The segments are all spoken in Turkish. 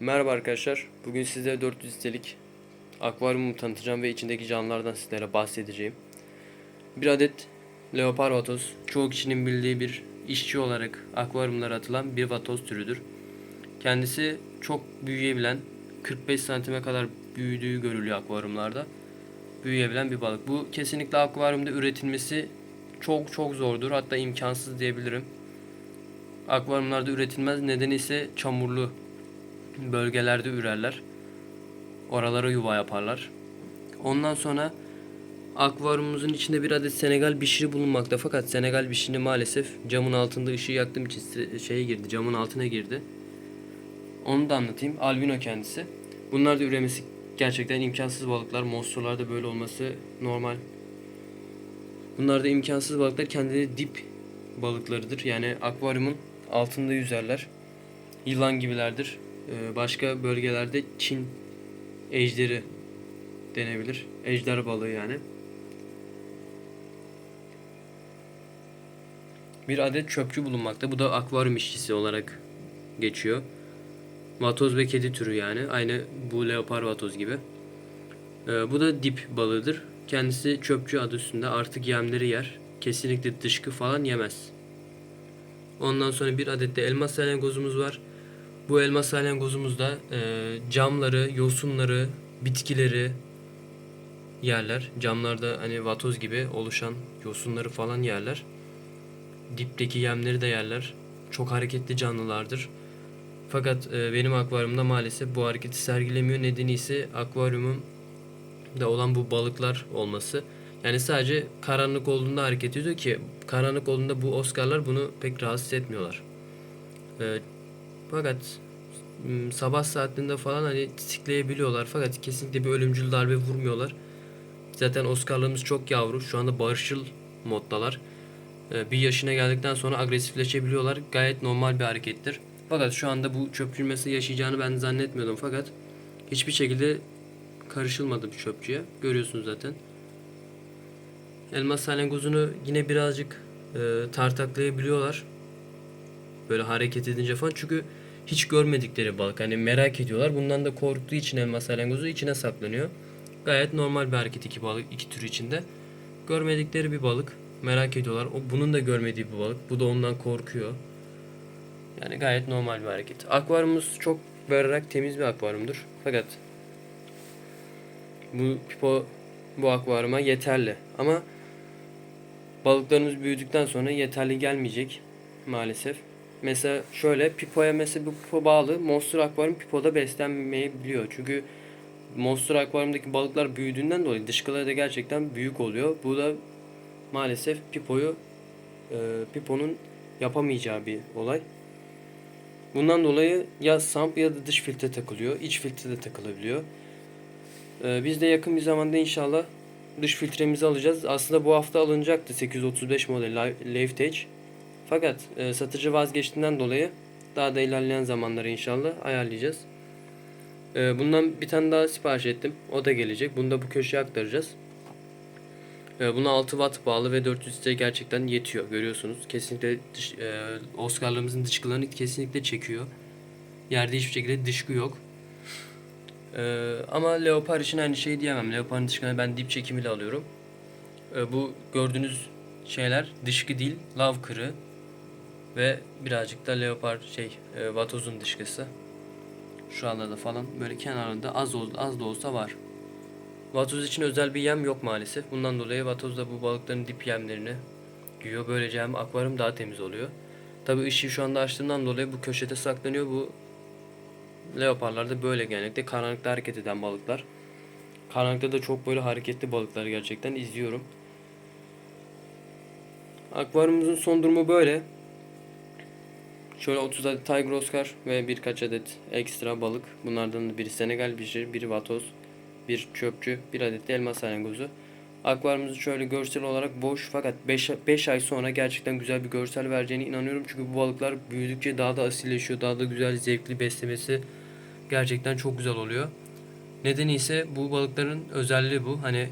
Merhaba arkadaşlar. Bugün sizlere 400 litrelik akvaryumumu tanıtacağım ve içindeki canlılardan sizlere bahsedeceğim. Bir adet leopar vatoz, çoğu kişinin bildiği bir işçi olarak akvaryumlara atılan bir vatoz türüdür. Kendisi çok büyüyebilen, 45 santime kadar büyüdüğü görülüyor akvaryumlarda. Büyüyebilen bir balık. Bu kesinlikle akvaryumda üretilmesi çok çok zordur. Hatta imkansız diyebilirim. Akvaryumlarda üretilmez. Nedeni ise çamurlu bölgelerde ürerler. Oralara yuva yaparlar. Ondan sonra akvaryumumuzun içinde bir adet Senegal bişiri bulunmakta. Fakat Senegal bişiri maalesef camın altında ışığı yaktığım için şeye girdi, camın altına girdi. Onu da anlatayım. Albino kendisi. Bunlar da üremesi gerçekten imkansız balıklar. Monsterlarda böyle olması normal. Bunlar da imkansız balıklar. Kendileri dip balıklarıdır. Yani akvaryumun altında yüzerler. Yılan gibilerdir. Ee, başka bölgelerde Çin ejderi denebilir. Ejder balığı yani. Bir adet çöpçü bulunmakta. Bu da akvaryum işçisi olarak geçiyor. Vatoz ve kedi türü yani. Aynı bu leopar vatoz gibi. Ee, bu da dip balığıdır. Kendisi çöpçü adı üstünde. Artık yemleri yer. Kesinlikle dışkı falan yemez. Ondan sonra bir adet de elmas salyangozumuz var. Bu elmas salyangozumuz da e, camları, yosunları, bitkileri yerler. Camlarda hani vatoz gibi oluşan yosunları falan yerler. Dipteki yemleri de yerler. Çok hareketli canlılardır. Fakat e, benim akvaryumda maalesef bu hareketi sergilemiyor. Nedeni ise akvaryumun da olan bu balıklar olması. Yani sadece karanlık olduğunda hareket ediyor ki karanlık olduğunda bu Oscar'lar bunu pek rahatsız etmiyorlar. E, fakat sabah saatlerinde falan hani titikleyebiliyorlar fakat kesinlikle bir ölümcül darbe vurmuyorlar. Zaten Oscar'larımız çok yavru. Şu anda barışçıl moddalar. Ee, Bir yaşına geldikten sonra agresifleşebiliyorlar. Gayet normal bir harekettir. Fakat şu anda bu çöpçülmesi yaşayacağını ben zannetmiyordum. Fakat hiçbir şekilde karışılmadı bu çöpçüye. Görüyorsunuz zaten. Elmas salyangozunu yine birazcık e, tartaklayabiliyorlar. Böyle hareket edince falan. Çünkü hiç görmedikleri balık. Hani merak ediyorlar. Bundan da korktuğu için elmas salyangozu içine saklanıyor. Gayet normal bir hareket iki balık, iki tür içinde. Görmedikleri bir balık. Merak ediyorlar. O bunun da görmediği bir balık. Bu da ondan korkuyor. Yani gayet normal bir hareket. Akvaryumumuz çok berrak temiz bir akvaryumdur. Fakat bu pipo bu akvaryuma yeterli. Ama balıklarımız büyüdükten sonra yeterli gelmeyecek maalesef. Mesela şöyle pipoya mesela bu pipo bağlı. Monster akvaryum pipoda beslenmeyebiliyor. Çünkü Monster akvaryumdaki balıklar büyüdüğünden dolayı dışkıları da gerçekten büyük oluyor. Bu da maalesef pipoyu e, piponun yapamayacağı bir olay. Bundan dolayı ya samp ya da dış filtre takılıyor. iç filtre de takılabiliyor. E, biz de yakın bir zamanda inşallah dış filtremizi alacağız. Aslında bu hafta alınacaktı 835 model Lifetech. Fakat e, satıcı vazgeçtiğinden dolayı daha da ilerleyen zamanları inşallah ayarlayacağız. Ee, bundan bir tane daha sipariş ettim. O da gelecek. Bunu da bu köşeye aktaracağız. Ee, buna 6 watt bağlı ve 400 litre gerçekten yetiyor. Görüyorsunuz. Kesinlikle dış, e, Oscar'larımızın dışkılarını kesinlikle çekiyor. Yerde hiçbir şekilde dışkı yok. Ee, ama leopar için aynı şey diyemem. Leoparın dışkını ben dip çekimiyle alıyorum. Ee, bu gördüğünüz şeyler dışkı değil, lav kırı ve birazcık da leopar şey, e, vatozun dışkısı. Şuralarda falan böyle kenarında az az da olsa var. Vatoz için özel bir yem yok maalesef. Bundan dolayı vatoz da bu balıkların dip yemlerini yiyor. Böylece hem akvaryum daha temiz oluyor. Tabi ışığı şu anda açtığımdan dolayı bu köşede saklanıyor. Bu leoparlar da böyle genellikle karanlıkta hareket eden balıklar. Karanlıkta da çok böyle hareketli balıklar gerçekten izliyorum. Akvaryumumuzun son durumu böyle. Şöyle 30 adet Tiger Oscar ve birkaç adet ekstra balık. Bunlardan da biri Senegal bişir, biri vatoz, bir çöpçü, bir adet de elmas salyangozu. Akvaryumumuz şöyle görsel olarak boş fakat 5, 5 ay sonra gerçekten güzel bir görsel vereceğine inanıyorum. Çünkü bu balıklar büyüdükçe daha da asilleşiyor, daha da güzel, zevkli beslemesi gerçekten çok güzel oluyor. Nedeni ise bu balıkların özelliği bu. Hani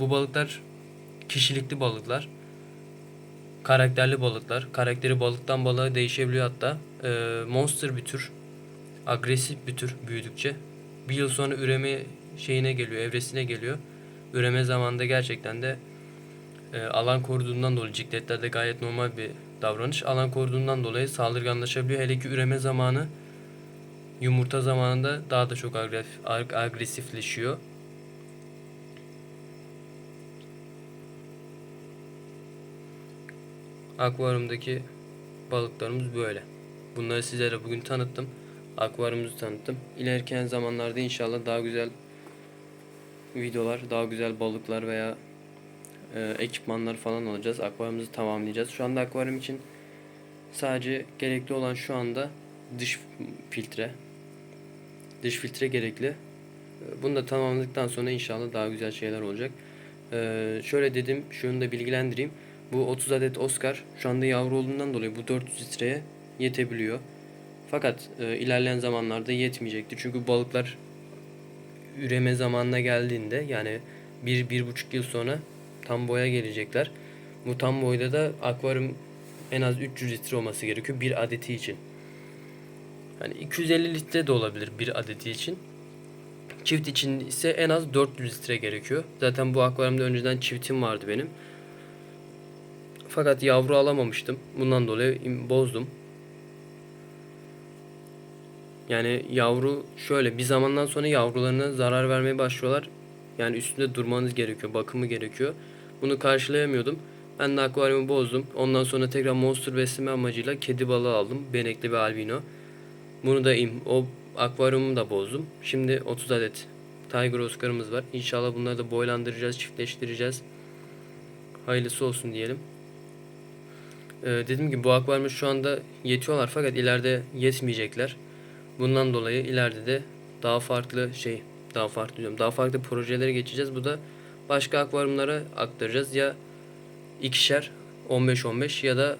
bu balıklar kişilikli balıklar karakterli balıklar. Karakteri balıktan balığa değişebiliyor hatta. Ee, monster bir tür. agresif bir tür büyüdükçe. Bir yıl sonra üreme şeyine geliyor, evresine geliyor. Üreme zamanında gerçekten de e, alan koruduğundan dolayı cikletlerde gayet normal bir davranış. Alan koruduğundan dolayı saldırganlaşabiliyor. Hele ki üreme zamanı yumurta zamanında daha da çok agresif, ag- agresifleşiyor. Akvaryumdaki balıklarımız böyle. Bunları sizlere bugün tanıttım. Akvaryumumuzu tanıttım. İlerleyen zamanlarda inşallah daha güzel videolar, daha güzel balıklar veya e, ekipmanlar falan alacağız. Akvaryumumuzu tamamlayacağız. Şu anda akvaryum için sadece gerekli olan şu anda dış filtre. Dış filtre gerekli. E, Bunu da tamamladıktan sonra inşallah daha güzel şeyler olacak. E, şöyle dedim, şunu da bilgilendireyim. Bu 30 adet Oscar şu anda yavru olduğundan dolayı bu 400 litreye yetebiliyor. Fakat e, ilerleyen zamanlarda yetmeyecekti. Çünkü balıklar üreme zamanına geldiğinde yani bir, bir buçuk yıl sonra tam boya gelecekler. Bu tam boyda da akvaryum en az 300 litre olması gerekiyor bir adeti için. Hani 250 litre de olabilir bir adeti için. Çift için ise en az 400 litre gerekiyor. Zaten bu akvaryumda önceden çiftim vardı benim. Fakat yavru alamamıştım. Bundan dolayı bozdum. Yani yavru şöyle bir zamandan sonra yavrularına zarar vermeye başlıyorlar. Yani üstünde durmanız gerekiyor, bakımı gerekiyor. Bunu karşılayamıyordum. Ben de akvaryumu bozdum. Ondan sonra tekrar monster besleme amacıyla kedi balığı aldım. Benekli bir albino. Bunu da im, o akvaryumumu da bozdum. Şimdi 30 adet Tiger Oscar'ımız var. İnşallah bunları da boylandıracağız, çiftleştireceğiz. Hayırlısı olsun diyelim. Ee, dediğim gibi bu akvaryuma şu anda yetiyorlar fakat ileride yetmeyecekler. Bundan dolayı ileride de daha farklı şey, daha farklı diyorum, daha farklı projelere geçeceğiz. Bu da başka akvaryumlara aktaracağız. Ya ikişer 15-15 ya da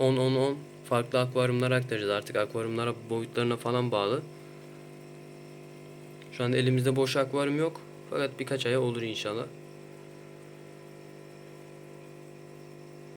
10-10-10 farklı akvaryumlara aktaracağız. Artık akvaryumlara boyutlarına falan bağlı. Şu anda elimizde boş akvaryum yok. Fakat birkaç aya olur inşallah.